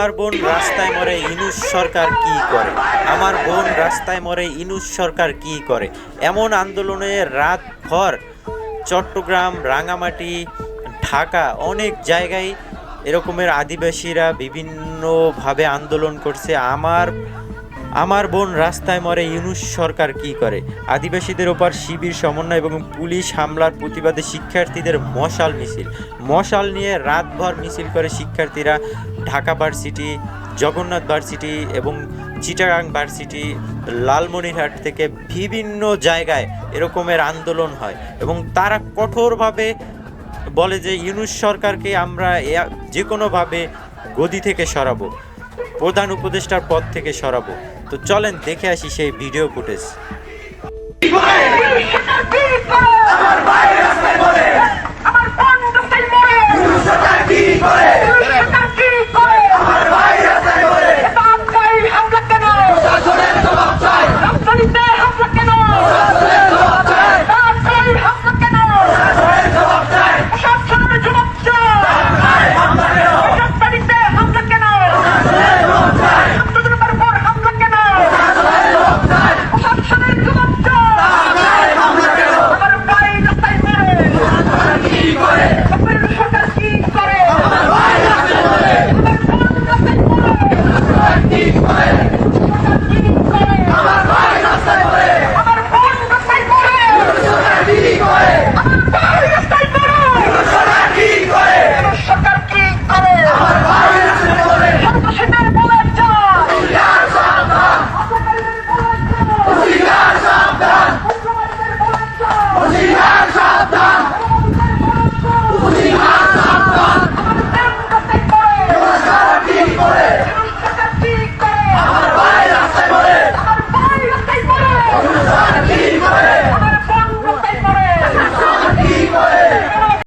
আমার বোন রাস্তায় মরে ইনুস সরকার কি করে? আমার বোন রাস্তায় মরে ইনুস সরকার কি করে? এমন আন্দোলনে রাত ভর চট্টগ্রাম, রাঙামাটি, ঢাকা অনেক জায়গায় এরকমের আদিবাসীরা বিভিন্নভাবে আন্দোলন করছে। আমার আমার বোন রাস্তায় মরে ইউনুস সরকার কি করে? আদিবাসীদের ওপর শিবির, সমন্বয় এবং পুলিশ হামলার প্রতিবাদে শিক্ষার্থীদের মশাল মিছিল। মশাল নিয়ে রাতভর মিছিল করে শিক্ষার্থীরা ঢাকা ভার্সিটি, জগন্নাথ ভার্সিটি এবং চিটাগাং ভার্সিটি, লালমনিরহাট থেকে বিভিন্ন জায়গায় এরকমের আন্দোলন হয় এবং তারা কঠোরভাবে বলে যে ইউনুস সরকারকে আমরা যে কোনোভাবে গদি থেকে সরাবো, প্রধান উপদেষ্টার পদ থেকে সরাবো। তো চলেন দেখে আসি সেই ভিডিও ফুটেজ